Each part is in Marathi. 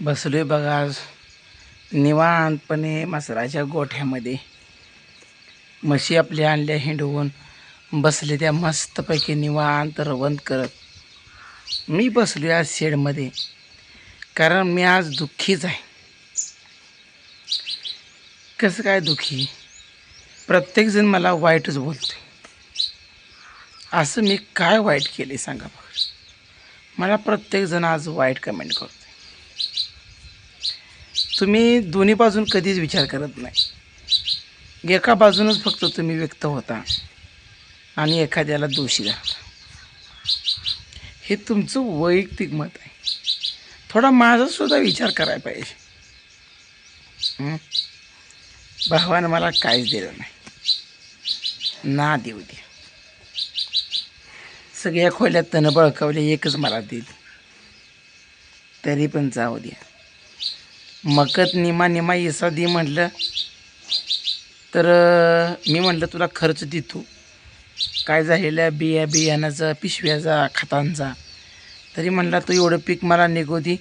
बसलोय बघा आज. निवांतपणे मसराच्या गोठ्यामध्ये. म्हशी आपल्या आणल्या हिंडवून. बसले त्या मस्तपैकी निवांत रवंत करत. मी बसलो आज शेडमध्ये. कारण मी आज दुःखीच आहे. कसं काय दुःखी? प्रत्येकजण मला वाईटच बोलतो असं मी काय वाईट केले सांगा बघ मला प्रत्येकजण आज वाईट कमेंट करतो तुम्ही दोन्ही बाजून कधीच विचार करत नाही. एका बाजूनच फक्त तुम्ही व्यक्त होता आणि एखाद्याला दोषी धरता. हे तुमचं वैयक्तिक मत आहे. थोडा माझासुद्धा विचार करायला पाहिजे. हं? भावानं मला काहीच दिलं नाही. ना देऊ दे. सगळ्या खोल्यात त्यानं बळकावले एकच मला देईल तरी पण जाऊ द्या मकत निमा निमा इसा दे म्हटलं. तर मी म्हटलं तुला खर्च देतो. काय झालेल्या बिया बियाणाचा पिशव्याचा खतांचा. तरी म्हणला तू एवढं पीक मला निघू दे.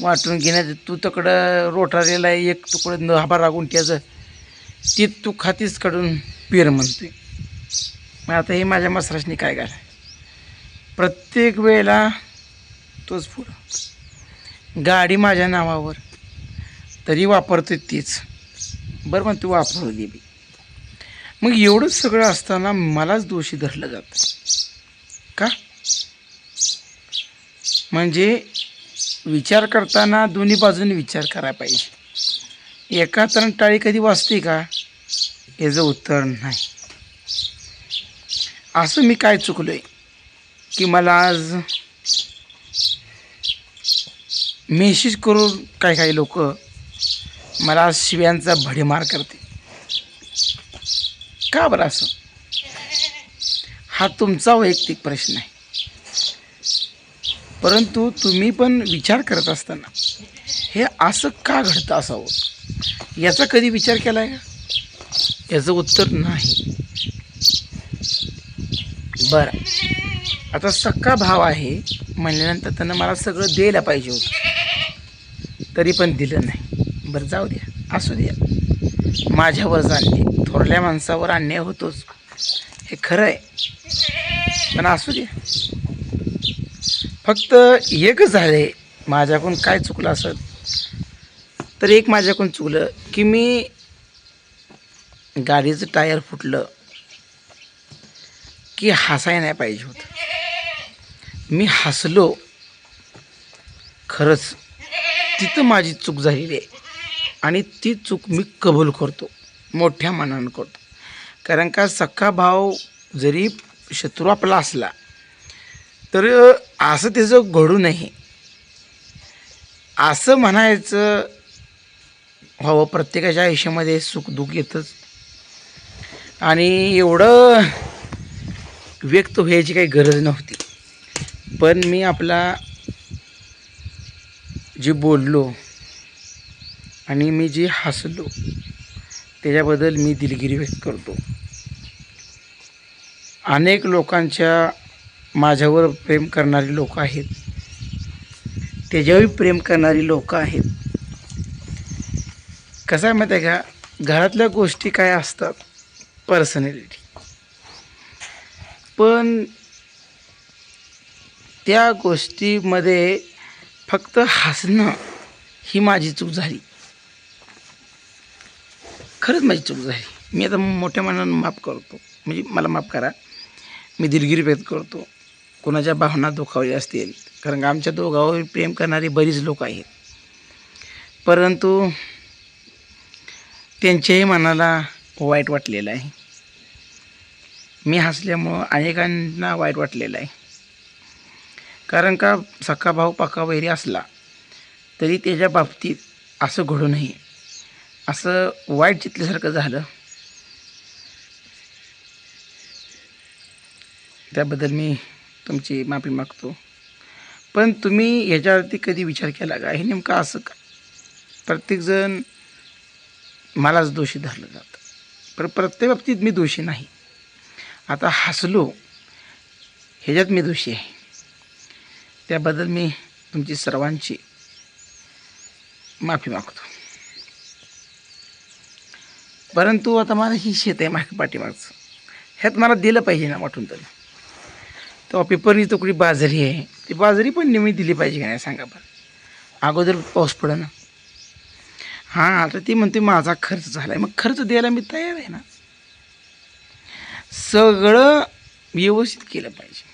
वाटून घेण्यात तू तकडं रोटारेला एक तुकडं हबा रागून त्याचं ती तू खातीच काढून पेर म्हणतोय. मग आता हे माझ्या मसराशनी काय घालाय? प्रत्येक वेळेला तोच पुढं गाडी माझ्या नावावर. तरी वापरते तीच. बरं पण तू वापरू दे बी. मग एवढंच सगळं असताना मलाच दोषी धरलं जातं. का? म्हणजे विचार करताना दोन्ही बाजूने विचार करायला पाहिजे. एका तर टाळी कधी वाचते का? याचं उत्तर नाही. असं मी काय चुकलो आहे की मला आज मेसेज करून काही काही लोक मला शिव्यांचा भडीमार करते. का बरं असं? हा तुमचा वैयक्तिक प्रश्न आहे. परंतु तुम्ही पण विचार करत असताना हे असं का घडतं असावं? याचा कधी विचार केला आहे का? याचं उत्तर नाही. बरं. आता सक्का भाव आहे म्हणल्यानंतर त्यानं मला सगळं द्यायला पाहिजे होतं. तरी पण दिलं नाही. बरं जाऊ द्या असू द्या माझ्यावर जाणले थोरल्या माणसावर अन्याय होतोच. हे खरं आहे पण असू द्या फक्त एकच झाले माझ्याकडून काय चुकलं असत तर एक माझ्याकडून चुकलं की मी गाडीचं टायर फुटलं की हसाय नाही पाहिजे होतं. मी हसलो. खरंच तिथं माझी चूक झालेली आहे. आणि ती चूक मी कबूल करतो मोठ्या मनानं करतो. कारण का सख्खा भाव जरी शत्रू आपला असला तर असं त्याचं घडू नये. असं म्हणायचं व्हावं प्रत्येकाच्या आयुष्यामध्ये सुखदुःख येतंच. आणि एवढं व्यक्त व्हायची काही गरज नव्हती. पण मी आपला जे बोललो आणि मी जे हसलो त्याच्याबद्दल मी दिलगिरी व्यक्त करतो. अनेक लोकांच्या माझ्यावर प्रेम करणारी लोक आहेत. त्याच्यावरही प्रेम करणारी लोक आहेत. कसं आहे माहिती आहे का? घरातल्या गोष्टी काय असतात? पर्सनॅलिटी पण त्या गोष्टीमध्ये फक्त हसणं ही माझी चूक झाली. खरंच माझी चूक झाली. मी आता मोठ्या मनानं माफ करतो. म्हणजे मला माफ करा. मी दिलगिरी व्यक्त करतो. कोणाच्या भावना दुखावल्या असतील. कारण का आमच्या दोघावर प्रेम करणारी बरीच लोक आहेत. परंतु त्यांच्याही मनाला वाईट वाटलेलं आहे. मी हसल्यामुळं अनेकांना वाईट वाटलेलं आहे. कारण का सख्खा भाऊ पक्का वैरी असला तरी त्याच्या बाबतीत असं घडू नये. असं वाईट चितल्यासारखं झालं त्याबद्दल मी तुमची माफी मागतो. पण तुम्ही ह्याच्यावरती कधी विचार केला का? हे नेमकं असं का? प्रत्येकजण मलाच दोषी धरलं जातं. पण प्रत्येक बाबतीत मी दोषी नाही. आता हसलो ह्याच्यात मी दोषी आहे. त्याबद्दल मी तुमची सर्वांची माफी मागतो. परंतु आता मला ही शेत आहे माझ्या पाठीमागचं. ह्यात मला दिलं पाहिजे ना वाटून तरी. तेव्हा पेपरनी तुकडी बाजरी आहे. ती बाजरी पण नेहमी दिली पाहिजे का नाही सांगा पण अगोदर पाऊस पडं ना. हां आता ती म्हणते माझा खर्च झाला आहे मग खर्च द्यायला मी तयार आहे ना. सगळं व्यवस्थित केलं पाहिजे.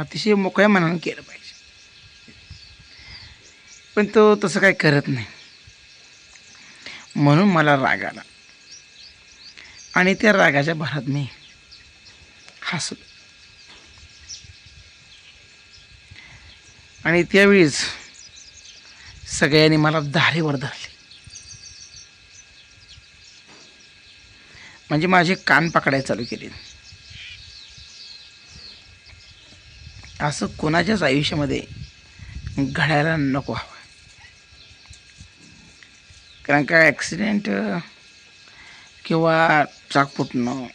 अतिशय मोकळ्या मनानं केलं पाहिजे. पण तो तसं काय करत नाही. म्हणून मला राग आला. आणि त्या रागाच्या भरात मी हसलो. आणि त्यावेळीच सगळ्यांनी मला धारेवर धरले. म्हणजे माझे कान पकडायला चालू केले. असं कोणाच्याच आयुष्यामध्ये घडायला नको हवं. कारण का ॲक्सिडेंट किंवा चाक फुटणं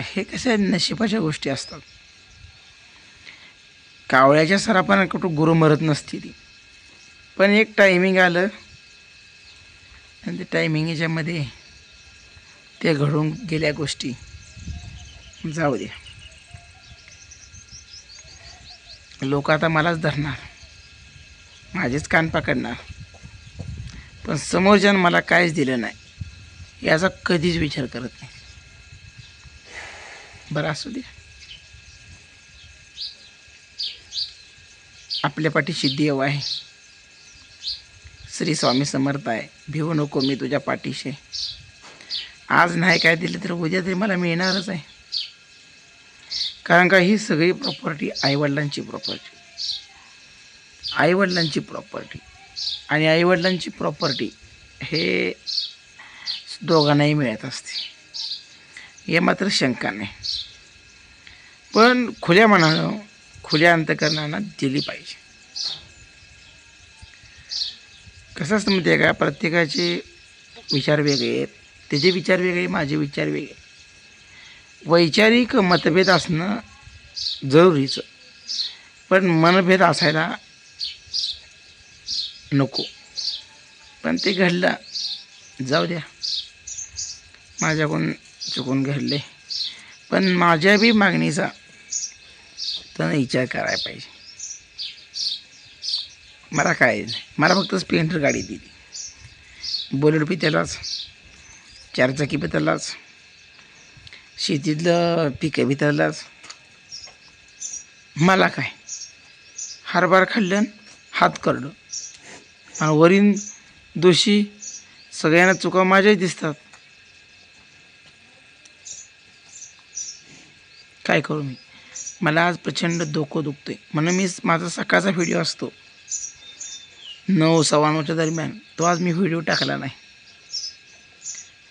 हे कशा नशिबाच्या गोष्टी असतात. कावळ्याच्या सरापानं कुठं गुरु मरत नसती ती. पण एक टायमिंग आलं आणि ते टायमिंग याच्यामध्ये ते घडून गेल्या गोष्टी. जाऊ द्या लोक आता मलाच धरणार. माझेच कान पकडणार. पण समोरच्यानं मला काहीच दिलं नाही. याचा कधीच विचार करत नाही. बरं असू दे. आपल्या पाठीशी देव आहे. श्री स्वामी समर्थ आहे. भिवू नको मी तुझ्या पाठीशी. आहे. आज नाही काय दिलं तर उद्या तरी मला मिळणारच आहे. कारण का ही सगळी प्रॉपर्टी आईवडिलांची प्रॉपर्टी आईवडिलांची प्रॉपर्टी आणि आईवडिलांची प्रॉपर्टी हे दोघांनाही मिळत असते. हे मात्र शंका नाही. पण खुल्या मनानं खुल्या अंतकरणानं दिली पाहिजे. कसं असतं माहिती आहे का? प्रत्येकाचे विचार वेगळे आहेत. त्याचे विचार वेगळे माझे विचार वेगळे. वैचारिक मतभेद असणं जरुरीचं. पण मनभेद असायला नको. पण ते घडलं. जाऊ द्या. माझ्याकडून चुकून घडले. पण माझ्या बी मागणीचा त्यानं विचार करायला पाहिजे. मला काय नाही. मला फक्त स्प्लेंडर गाडी दिली. बुलेट बी त्यालाच. चारचाकी बी त्यालाच. शेतीतलं पिकं बी त्यालाच. मला काय? हरभार खाल्लं हात करडं. आणि वरील दोषी सगळ्यांना चुका माझ्याही दिसतात. काय करू मी? मला आज प्रचंड डोकं आहे म्हणून मी माझा सकाळचा व्हिडिओ असतो. नऊ सव्वा नऊच्या दरम्यान. तो आज मी व्हिडिओ टाकला नाही.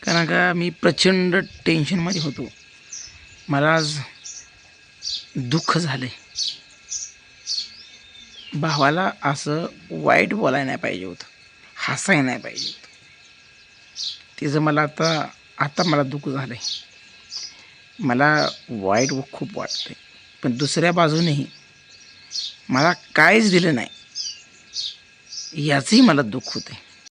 कारण का मी प्रचंड टेन्शनमध्ये होतो. मला आज दुःख झालं आहे भावाला असं वाईट बोलायला नाही पाहिजे होतं. हसायला नाही पाहिजे होतं. तिचं मला आता आता मला दुःख झालं आहे मला वाईट खूप वाटतं आहे पण दुसऱ्या बाजूनेही मला काहीच दिलं नाही. याचंही मला दुःख होतं आहे